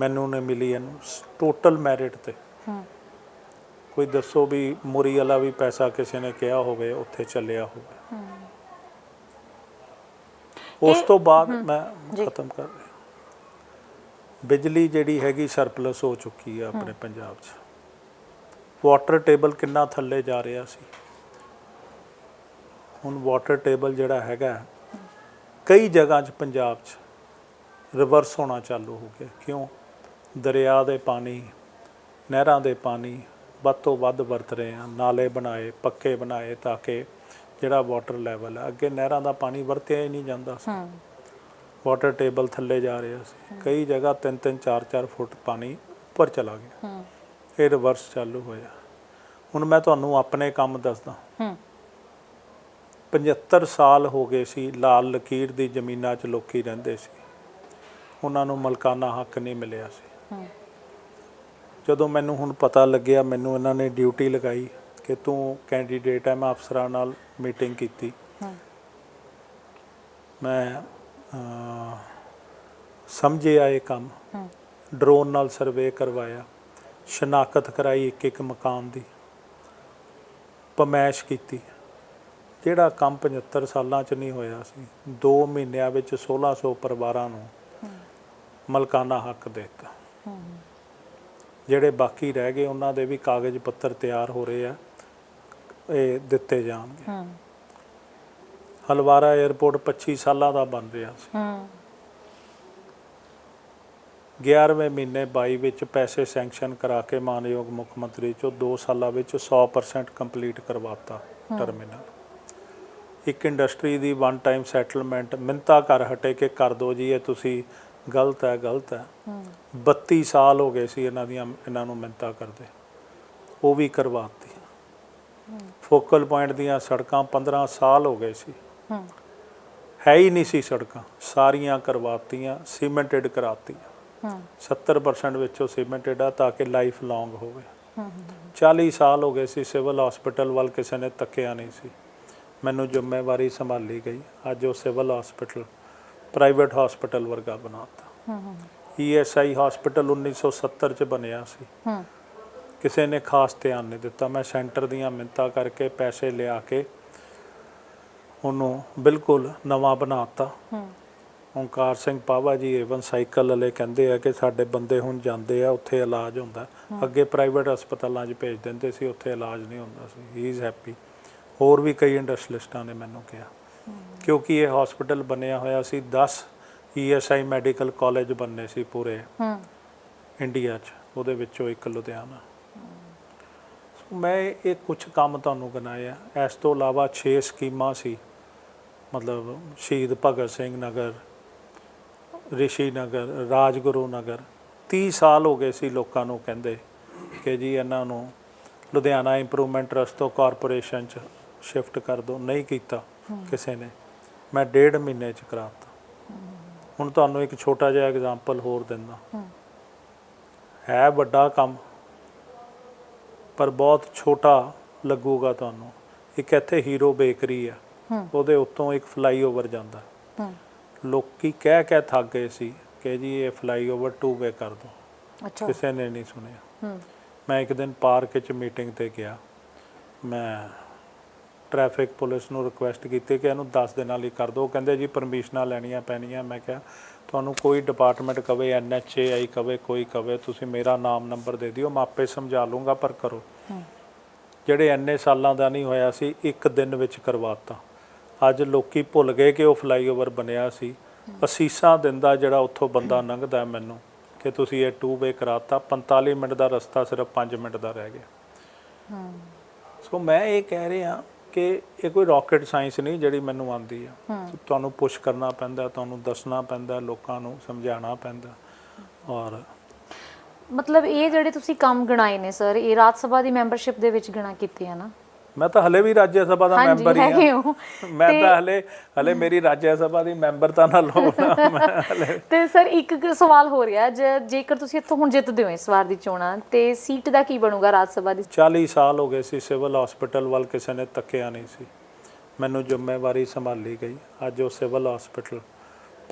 ਮੈਨੂੰ ਨਹੀਂ ਮਿਲੀ ਇਹਨੂੰ ਟੋਟਲ ਮੈਰਿਟ ਤੇ। ਕੋਈ ਦੱਸੋ ਵੀ ਮੁਰੀ ਵਾਲਾ ਵੀ ਪੈਸਾ ਕਿਸੇ ਨੇ ਕਿਹਾ ਹੋਵੇ ਉੱਥੇ ਚੱਲਿਆ ਹੋਵੇ। ਉਸ ਤੋਂ ਬਾਅਦ ਮੈਂ। ਖਤਮ ਕਰ ਰਿਹਾ। ਬਿਜਲੀ ਜਿਹੜੀ ਹੈਗੀ ਸਰਪਲਸ ਹੋ ਚੁੱਕੀ ਹੈ ਆਪਣੇ ਪੰਜਾਬ 'ਚ। ਵਾਟਰ ਟੇਬਲ ਕਿੰਨਾ ਥੱਲੇ ਜਾ ਰਿਹਾ ਸੀ। ਹੁਣ ਵਾਟਰ ਟੇਬਲ ਜਿਹੜਾ ਹੈਗਾ ਕਈ ਜਗ੍ਹਾ 'ਚ ਪੰਜਾਬ 'ਚ ਰਿਵਰਸ ਹੋਣਾ ਚਾਲੂ ਹੋ ਗਿਆ। ਕਿਉਂ? ਦਰਿਆ ਦੇ ਪਾਣੀ ਨਹਿਰਾਂ ਦੇ ਪਾਣੀ ਵੱਧ ਤੋਂ ਵੱਧ ਵਰਤ ਰਹੇ ਆ। ਨਾਲੇ ਬਣਾਏ ਪੱਕੇ ਬਣਾਏ ਤਾਂ ਕਿ ਜਿਹੜਾ ਵਾਟਰ ਲੈਵਲ ਹੈ ਅੱਗੇ ਨਹਿਰਾਂ ਦਾ ਪਾਣੀ ਵਰਤਿਆ ਹੀ ਨਹੀਂ ਜਾਂਦਾ ਸੀ। ਹੂੰ। ਵਾਟਰ ਟੇਬਲ ਥੱਲੇ ਜਾ ਰਿਹਾ ਸੀ। ਕਈ ਜਗ੍ਹਾ 3-3 4-4 ਫੁੱਟ ਪਾਣੀ ਉੱਪਰ ਚਲਾ ਗਿਆ। ਹੂੰ। ਇਹ ਰਿਵਰਸ ਚਾਲੂ ਹੋਇਆ। ਹੁਣ ਮੈਂ ਤੁਹਾਨੂੰ ਆਪਣੇ ਕੰਮ ਦੱਸਦਾ। ਹੂੰ। 75 ਸਾਲ ਹੋ ਗਏ ਸੀ ਲਾਲ ਲਕੀਰ ਦੀ ਜ਼ਮੀਨਾਂ 'ਚ ਲੋਕੀ ਰਹਿੰਦੇ ਸੀ। ਉਹਨਾਂ ਨੂੰ ਮਲਕਾਨਾ ਹੱਕ ਨਹੀਂ ਮਿਲਿਆ ਸੀ। ਜਦੋਂ ਮੈਨੂੰ ਹੁਣ ਪਤਾ ਲੱਗਿਆ ਮੈਨੂੰ ਇਹਨਾਂ ਨੇ ਡਿਊਟੀ ਲਗਾਈ ਕਿ ਤੂੰ ਕੈਂਡੀਡੇਟ ਹੈ ਮੈਂ ਅਫਸਰਾਂ ਨਾਲ ਮੀਟਿੰਗ ਕੀਤੀ। ਮੈਂ ਸਮਝਿਆ ਇਹ ਕੰਮ। ਡਰੋਨ ਨਾਲ ਸਰਵੇ ਕਰਵਾਇਆ। ਸ਼ਨਾਖਤ ਕਰਾਈ ਇੱਕ ਇੱਕ ਮਕਾਨ ਦੀ ਪਮੈਸ਼ ਕੀਤੀ। ਜਿਹੜਾ ਕੰਮ 75 ਸਾਲਾਂ 'ਚ ਨਹੀਂ ਹੋਇਆ ਸੀ। 2 ਮਹੀਨਿਆਂ ਵਿੱਚ 1600 ਪਰਿਵਾਰਾਂ ਨੂੰ ਮਲਕਾਨਾ ਹੱਕ ਦਿੱਤਾ। ਜਿਹੜੇ ਬਾਕੀ ਰਹਿ ਗਏ ਉਹਨਾਂ ਦੇ ਵੀ ਕਾਗਜ਼ ਪੱਤਰ ਤਿਆਰ ਹੋ ਰਹੇ ਆ ਇਹ ਦਿੱਤੇ ਜਾਣਗੇ। ਹਲਵਾਰਾ 에ਅਰਪੋਰਟ 25 ਸਾਲਾਂ ਦਾ ਬਣ ਰਿਹਾ ਸੀ। 11ਵੇਂ ਮਹੀਨੇ 22 ਵਿੱਚ ਪੈਸੇ ਸੈਂਕਸ਼ਨ ਕਰਾ ਕੇ ਮਾਨਯੋਗ ਮੁੱਖ ਮੰਤਰੀ ਚੋਂ 2 ਸਾਲਾਂ ਵਿੱਚ 100% ਕੰਪਲੀਟ ਕਰਵਾਤਾ ਟਰਮੀਨਲ ਇੱਕ ਇੰਡਸਟਰੀ ਦੀ ਵਨ ਟਾਈਮ ਸੈਟਲਮੈਂਟ ਮਿੰਤਾ ਕਰ ਹਟੇ ਕਿ ਕਰ ਦੋ ਜੀ ਇਹ ਤੁਸੀਂ ਗਲਤ ਹੈ ਗਲਤ ਹੈ। ਹੂੰ। 32 ਸਾਲ ਹੋ ਗਏ ਸੀ ਇਹਨਾਂ ਦੀਆਂ ਇਹਨਾਂ ਨੂੰ ਮਿੰਤਾ ਕਰਦੇ। ਉਹ ਵੀ ਕਰਵਾਤੀ। ਫੋਕਲ ਪੁਆਇੰਟ ਦੀਆਂ ਸੜਕਾਂ 15 ਸਾਲ ਹੋ ਗਏ ਸੀ। ਹੂੰ ਹੈ ਨਹੀਂ ਸੀ ਸੜਕਾਂ। ਸਾਰੀਆਂ ਕਰਵਾਤੀਆਂ ਸੀਮੈਂਟਡ ਕਰਾਤੀਆਂ। 70% ਵਿੱਚੋਂ ਸੀਮੈਂਟਡ ਆ ਤਾਂ ਕਿ ਲਾਈਫ ਲੌਂਗ ਹੋਵੇ। ਹੂੰ 40 ਸਾਲ ਹੋ ਗਏ ਸੀ ਸਿਵਲ ਹਸਪੀਟਲ ਵੱਲ ਕਿਸੇ ਨੇ ਤੱਕਿਆ ਨਹੀਂ ਸੀ। ਮੈਨੂੰ ਜ਼ਿੰਮੇਵਾਰੀ ਸੰਭਾਲੀ ਗਈ। ਅੱਜ ਉਹ ਸਿਵਲ ਹਸਪੀਟਲ ਪ੍ਰਾਈਵੇਟ ਹਸਪੀਟਲ ਵਰਗਾ ਬਣਾਤਾ। ਹੂੰ ਈਐਸਆਈ ਹਸਪੀਟਲ 1970 ਚ ਬਣਿਆ ਸੀ। ਹੂੰ। ਕਿਸੇ ਨੇ ਖਾਸ ਧਿਆਨ ਨਹੀਂ ਦਿੱਤਾ। ਮੈਂ ਸੈਂਟਰ ਦੀਆਂ ਮਿੰਤਾ ਕਰਕੇ ਪੈਸੇ ਲਿਆ ਕੇ ਉਹਨੂੰ ਬਿਲਕੁਲ ਨਵਾਂ ਬਣਾਤਾ। ਹੂੰ ਓਂਕਾਰ ਸਿੰਘ ਪਾਵਾ ਜੀ ਏਵਨ ਸਾਈਕਲ ਵਾਲੇ ਕਹਿੰਦੇ ਆ ਕਿ ਸਾਡੇ ਬੰਦੇ ਹੁਣ ਜਾਂਦੇ ਆ ਉੱਥੇ ਇਲਾਜ ਹੁੰਦਾ। ਅੱਗੇ ਪ੍ਰਾਈਵੇਟ ਹਸਪਤਾਲਾਂ 'ਚ ਭੇਜ ਦਿੰਦੇ ਸੀ ਉੱਥੇ ਇਲਾਜ ਨਹੀਂ ਹੁੰਦਾ ਸੀ। ਹੀ ਇਜ਼ ਹੈਪੀ ਹੋਰ ਵੀ ਕਈ ਇੰਡਸਟਰੀਲਿਸਟਾਂ ਨੇ ਮੈਨੂੰ ਕਿਹਾ। ਕਿਉਂਕਿ ਇਹ ਹਸਪੀਟਲ ਬਣਿਆ ਹੋਇਆ ਸੀ 10 ਈਐਸਆਈ ਮੈਡੀਕਲ ਕਾਲਜ ਬਣਨੇ ਸੀ ਪੂਰੇ ਹੂੰ। ਇੰਡੀਆ 'ਚ ਉਹਦੇ ਵਿੱਚੋਂ ਇੱਕ ਲੁਧਿਆਣਾ। ਸੋ ਮੈਂ ਇਹ ਕੁਝ ਕੰਮ ਤੁਹਾਨੂੰ ਗਿਣਾਇਆ ਇਸ ਤੋਂ ਇਲਾਵਾ 6 ਸਕੀਮਾਂ ਸੀ। ਮਤਲਬ ਸ਼ਹੀਦ ਭਗਤ ਸਿੰਘ ਨਗਰ ਰਿਸ਼ੀ ਨਗਰ ਰਾਜਗੁਰੂ ਨਗਰ। 30 ਸਾਲ ਹੋ ਗਏ ਸੀ ਲੋਕਾਂ ਨੂੰ ਕਹਿੰਦੇ ਕਿ ਜੀ ਇਹਨਾਂ ਨੂੰ ਲੁਧਿਆਣਾ ਇੰਪਰੂਵਮੈਂਟ ਟਰਸਟ ਤੋਂ ਕਾਰਪੋਰੇਸ਼ਨ 'ਚ ਸ਼ਿਫਟ ਕਰ ਦਿਓ ਨਹੀਂ ਕੀਤਾ ਕਿਸੇ ਨੇ। ਮੈਂ ਡੇਢ ਮਹੀਨੇ 'ਚ ਕਰਾਤਾ। ਹੁਣ ਤੁਹਾਨੂੰ ਇੱਕ ਛੋਟਾ ਜਿਹਾ ਐਗਜ਼ਾਮਪਲ ਹੋਰ ਦਿੰਦਾ। ਹੂੰ। ਵੱਡਾ ਕੰਮ ਪਰ ਬਹੁਤ ਛੋਟਾ ਲੱਗੂਗਾ ਤੁਹਾਨੂੰ। ਇੱਕ ਇੱਥੇ ਹੀਰੋ ਬੇਕਰੀ ਆ। ਉਹਦੇ ਉੱਤੋਂ ਇੱਕ ਫਲਾਈਓਵਰ ਜਾਂਦਾ। ਹੂੰ। ਲੋਕੀ ਕਹਿ ਕਹਿ ਥੱਕ ਗਏ ਸੀ ਕਿ ਜੀ ਇਹ ਫਲਾਈਓਵਰ ਟੂ ਵੇ ਕਰ ਦਿਓ ਅੱਛਾ। ਕਿਸੇ ਨੇ ਨਹੀਂ ਸੁਣਿਆ। ਹੂੰ। ਮੈਂ ਇੱਕ ਦਿਨ ਪਾਰਕ 'ਚ ਮੀਟਿੰਗ ਤੇ ਗਿਆ। ਮੈਂ ਟ੍ਰੈਫਿਕ ਪੁਲਿਸ ਨੂੰ ਰਿਕੁਐਸਟ ਕੀਤੀ ਕਿ ਇਹਨੂੰ 10 ਦਿਨਾਂ ਲਈ ਕਰ ਦਿਓ ਕਹਿੰਦੇ ਜੀ ਪਰਮਿਸ਼ਨਾਂ ਲੈਣੀਆਂ ਪੈਣੀਆਂ। ਮੈਂ ਕਿਹਾ ਤੁਹਾਨੂੰ ਕੋਈ ਡਿਪਾਰਟਮੈਂਟ ਕਵੇ ਐਨਐਚਏਆਈ ਕਵੇ ਕੋਈ ਕਵੇ ਤੁਸੀਂ ਮੇਰਾ ਨਾਮ ਨੰਬਰ ਦੇ ਦਿਓ ਮੈਂ ਆਪੇ ਸਮਝਾ ਲੂੰਗਾ ਪਰ ਕਰੋ। ਜਿਹੜੇ ਐਨੇ ਸਾਲਾਂ ਦਾ ਨਹੀਂ ਹੋਇਆ ਸੀ ਇੱਕ ਦਿਨ ਵਿੱਚ ਕਰਵਾਤਾ ਅੱਜ ਲੋਕੀ ਭੁੱਲ ਗਏ ਕਿ ਉਹ ਫਲਾਈਓਵਰ ਬਣਿਆ ਸੀ। ਅਸੀਸਾਂ ਦਿੰਦਾ ਜਿਹੜਾ ਉੱਥੋਂ ਬੰਦਾ ਲੰਘਦਾ ਮੈਨੂੰ ਕਿ ਤੁਸੀਂ ਇਹ ਟੂ ਵੇ ਕਰਾਤਾ 45 ਮਿੰਟ ਦਾ ਰਸਤਾ ਸਿਰਫ 5 ਮਿੰਟ ਦਾ ਰਹਿ ਗਿਆ। ਹੂੰ। ਸੋ ਮੈਂ ਇਹ ਕਹਿ ਰਿਹਾ ਕਿ ਇਹ ਕੋਈ ਰਾਕਟ ਸਾਇੰਸ ਨਹੀਂ ਜਿਹੜੀ ਮੈਨੂੰ ਆਂਦੀ ਆ। ਤੁਹਾਨੂੰ ਪੁਸ਼ ਕਰਨਾ ਪੈਂਦਾ ਤੁਹਾਨੂੰ ਦੱਸਣਾ ਪੈਂਦਾ ਲੋਕਾਂ ਨੂੰ ਸਮਝਾਉਣਾ ਪੈਂਦਾ ਔਰ ਮਤਲਬ ਇਹ ਜਿਹੜੇ ਤੁਸੀਂ ਕੰਮ ਗਣਾਏ ਨੇ ਸਰ ਇਹ ਰਾਜ ਸਭਾ ਦੀ ਮੈਂਬਰਸ਼ਿਪ ਦੇ ਵਿੱਚ ਗਣਾ ਕੀਤੇ ਆ ਨਾ? ਮੈਂ ਤਾਂ ਹਲੇ ਵੀ ਰਾਜ ਸਭਾ ਦਾ ਹਾਂਜੀ ਮੈਂਬਰ ਹੀ ਹੈਗੇ ਹਾਂ। ਹੋ। ਮੈਂ ਤੇ- ਹਲੇ ਹਲੇ ਮੇਰੀ ਰਾਜ ਸਭਾ ਦੀ ਮੈਂਬਰ ਤਾਂ ਨਾ ਮੈਂ ਹਲੇ ਤੇ ਸਰ ਇੱਕ ਕੁ ਸਵਾਲ ਹੋ ਰਿਹਾ ਜ- ਜੇਕਰ ਤੁਸੀਂ ਇੱਥੋਂ ਹੁਣ ਜਿੱਤਦੇ ਹੋ ਇਸ ਵਾਰ ਦੀ ਚੋਣਾਂ ਤੇ ਸੀਟ ਦਾ ਕੀ ਬਣੂਗਾ ਰਾਜ ਸਭਾ ਦੀ? 40 ਸਾਲ ਹੋ ਗਏ ਸੀ ਸਿਵਲ ਹਸਪੀਟਲ ਵੱਲ ਕਿਸੇ ਨੇ ਤੱਕਿਆ ਨਹੀਂ ਸੀ। ਮੈਨੂੰ ਜ਼ਿੰਮੇਵਾਰੀ ਸੰਭਾਲੀ ਗਈ ਅੱਜ ਉਹ ਸਿਵਲ ਹਸਪੀਟਲ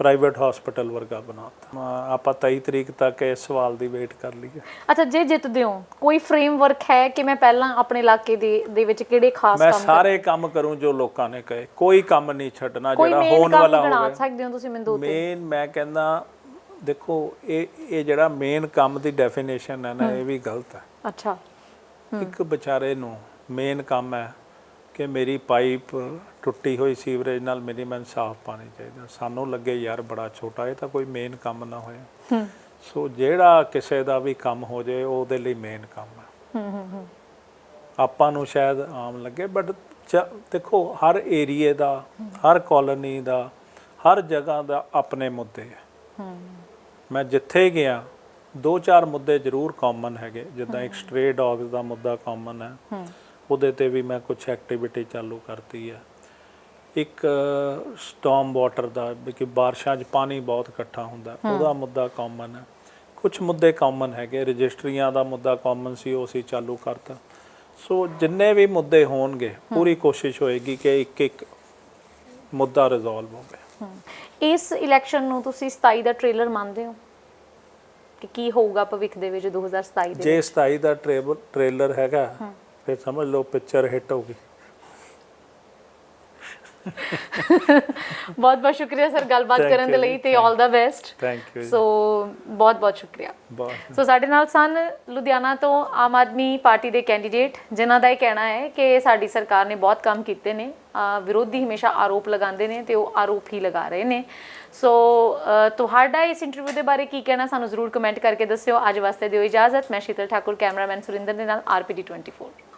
ਪ੍ਰਾਈਵੇਟ ਹਸਪੀਟਲ ਵਰਗਾ ਬਣਾਤਾ ਆਪਾਂ 23 ਤਰੀਕ ਤੱਕ ਇਸ ਸਵਾਲ ਦੀ ਵੇਟ ਕਰ ਲਈਏ। ਅੱਛਾ ਜੇ ਜਿੱਤਦੇ ਹੋ ਕੋਈ ਫਰੇਮਵਰਕ ਹੈ ਕਿ ਮੈਂ ਪਹਿਲਾਂ ਆਪਣੇ ਇਲਾਕੇ ਦੇ ਦੇ ਵਿੱਚ ਕਿਹੜੇ ਖਾਸ ਮੈਂ ਕੰਮ ਸਾਰੇ ਕੰਮ ਕਰੂੰ ਜੋ ਲੋਕਾਂ ਨੇ ਕਹੇ। ਕੋਈ ਕੰਮ ਨਹੀਂ ਛੱਡਣਾ ਕੋਈ ਜਿਹੜਾ ਮੇਨ ਹੋਣ ਵਾਲਾ ਹੋਵੇ। ਸਕਦੇ ਹੋ ਤੁਸੀਂ ਮੈਨੂੰ ਦੋ ਮੇਨ ਮੈਂ ਕਹਿੰਦਾ ਦੇਖੋ ਇਹ ਇਹ ਜਿਹੜਾ ਮੇਨ ਕੰਮ ਦੀ ਡੈਫੀਨੇਸ਼ਨ ਹੈ ਨਾ ਇਹ ਵੀ ਗਲਤ ਹੈ। ਅੱਛਾ। ਇੱਕ ਵਿਚਾਰੇ ਨੂੰ ਮੇਨ ਕੰਮ ਹੈ ਕਿ ਮੇਰੀ ਪਾਈਪ ਟੁੱਟੀ ਹੋਈ ਸੀਵਰੇਜ ਨਾਲ ਮੇਰੀ ਮੈਨੂੰ ਸਾਫ਼ ਪਾਣੀ ਚਾਹੀਦਾ। ਸਾਨੂੰ ਲੱਗੇ ਯਾਰ ਬੜਾ ਛੋਟਾ ਇਹ ਤਾਂ ਕੋਈ ਮੇਨ ਕੰਮ ਨਾ ਹੋਇਆ ਹੂੰ। ਸੋ ਜਿਹੜਾ ਕਿਸੇ ਦਾ ਵੀ ਕੰਮ ਹੋ ਉਹ ਉਹਦੇ ਲਈ ਮੇਨ ਕੰਮ ਹੈ ਹੂੰ ਹੂੰ ਹੂੰ। ਆਪਾਂ ਨੂੰ ਸ਼ਾਇਦ ਆਮ ਲੱਗੇ ਬਟ ਦੇਖੋ ਹਰ ਏਰੀਏ ਦਾ ਹਰ ਕਾਲੋਨੀ ਦਾ ਹਰ ਜਗ੍ਹਾ ਦਾ ਆਪਣੇ ਮੁੱਦੇ ਹੈ ਹੂੰ। ਮੈਂ ਜਿੱਥੇ ਗਿਆ ਦੋ ਚਾਰ ਮੁੱਦੇ ਜ਼ਰੂਰ ਕਾਮਨ ਹੈਗੇ ਜਿੱਦਾਂ ਇੱਕ ਸਟ੍ਰੇ ਡੌਗਸ ਦਾ ਮੁੱਦਾ ਕਾਮਨ ਹੈ। ਹੂੰ। ਉਹਦੇ ਤੇ ਵੀ ਮੈਂ ਕੁਝ ਐਕਟੀਵਿਟੀ ਚਾਲੂ ਕਰਤੀ ਹੈ ਇੱਕ ਸਟਾਰਮ ਵਾਟਰ ਦਾ ਕਿ ਬਾਰਿਸ਼ਾਂ 'ਚ ਪਾਣੀ ਬਹੁਤ ਇਕੱਠਾ ਹੁੰਦਾ। ਉਹਦਾ ਮੁੱਦਾ ਕਾਮਨ ਹੈ ਕੁਝ ਮੁੱਦੇ ਕਾਮਨ ਹੈਗੇ। ਰਜਿਸਟਰੀਆਂ ਦਾ ਮੁੱਦਾ ਕਾਮਨ ਸੀ ਉਹ ਅਸੀਂ ਚਾਲੂ ਕਰਤਾ। ਸੋ ਜਿੰਨੇ ਵੀ ਮੁੱਦੇ ਹੋਣਗੇ ਪੂਰੀ ਕੋਸ਼ਿਸ਼ ਹੋਏਗੀ ਕਿ ਇੱਕ ਇੱਕ ਮੁੱਦਾ ਰਿਜ਼ੋਲਵ ਹੋਵੇ। ਇਸ ਇਲੈਕਸ਼ਨ ਨੂੰ ਤੁਸੀਂ 27 ਦਾ ਟ੍ਰੇਲਰ ਮੰਨਦੇ ਹੋ? ਕਿ ਕੀ ਹੋਊਗਾ ਭਵਿੱਖ ਦੇ ਵਿੱਚ 2027 ਦੇ ਜੇ 27 ਦਾ ਟ੍ਰੇਲਰ ਹੈਗਾ ਫਿਰ ਸਮਝ ਲਓ ਪਿਕਚਰ ਹਿੱਟ ਹੋ ਗਈ। ਬਹੁਤ ਬਹੁਤ ਸ਼ੁਕਰੀਆ ਸਰ ਗੱਲਬਾਤ Thank ਕਰਨ ਦੇ you ਲਈ ਜੀ, ਤੇ thank 올 ਦਾ ਬੈਸਟ ਥੈਂਕ ਯੂ ਸੋ ਬਹੁਤ ਬਹੁਤ ਸ਼ੁਕਰੀਆ। ਬਹੁਤ ਸੋ ਸਾਡੇ ਨਾਲ ਸਨ ਲੁਧਿਆਣਾ ਤੋਂ ਆਮ ਆਦਮੀ ਪਾਰਟੀ ਦੇ ਕੈਂਡੀਡੇਟ ਜਿਨ੍ਹਾਂ ਦਾ ਇਹ ਕਹਿਣਾ ਹੈ ਕਿ ਸਾਡੀ ਸਰਕਾਰ ਨੇ ਬਹੁਤ ਕੰਮ ਕੀਤੇ ਨੇ। ਅਹ ਵਿਰੋਧੀ ਹਮੇਸ਼ਾ ਆਰੋਪ ਲਗਾਉਂਦੇ ਨੇ ਤੇ ਉਹ ਆਰੋਪ ਹੀ ਲਗਾ ਰਹੇ ਨੇ। ਸੋ ਅਹ ਤੁਹਾਡਾ ਇਸ ਇੰਟਰਵਿਊ ਦੇ ਬਾਰੇ ਕੀ ਕਹਿਣਾ ਸਾਨੂੰ ਜ਼ਰੂਰ ਕਮੈਂਟ ਕਰਕੇ ਦੱਸਿਓ। ਅੱਜ ਵਾਸਤੇ ਦਿਓ ਇਜਾਜ਼ਤ। ਮੈਂ ਸ਼ੀਤਲ ਠਾਕੁਰ ਕੈਮਰਾਮੈਨ ਸੁਰਿੰਦਰ ਦੇ ਨਾਲ ਆਰਪੀਡੀ 24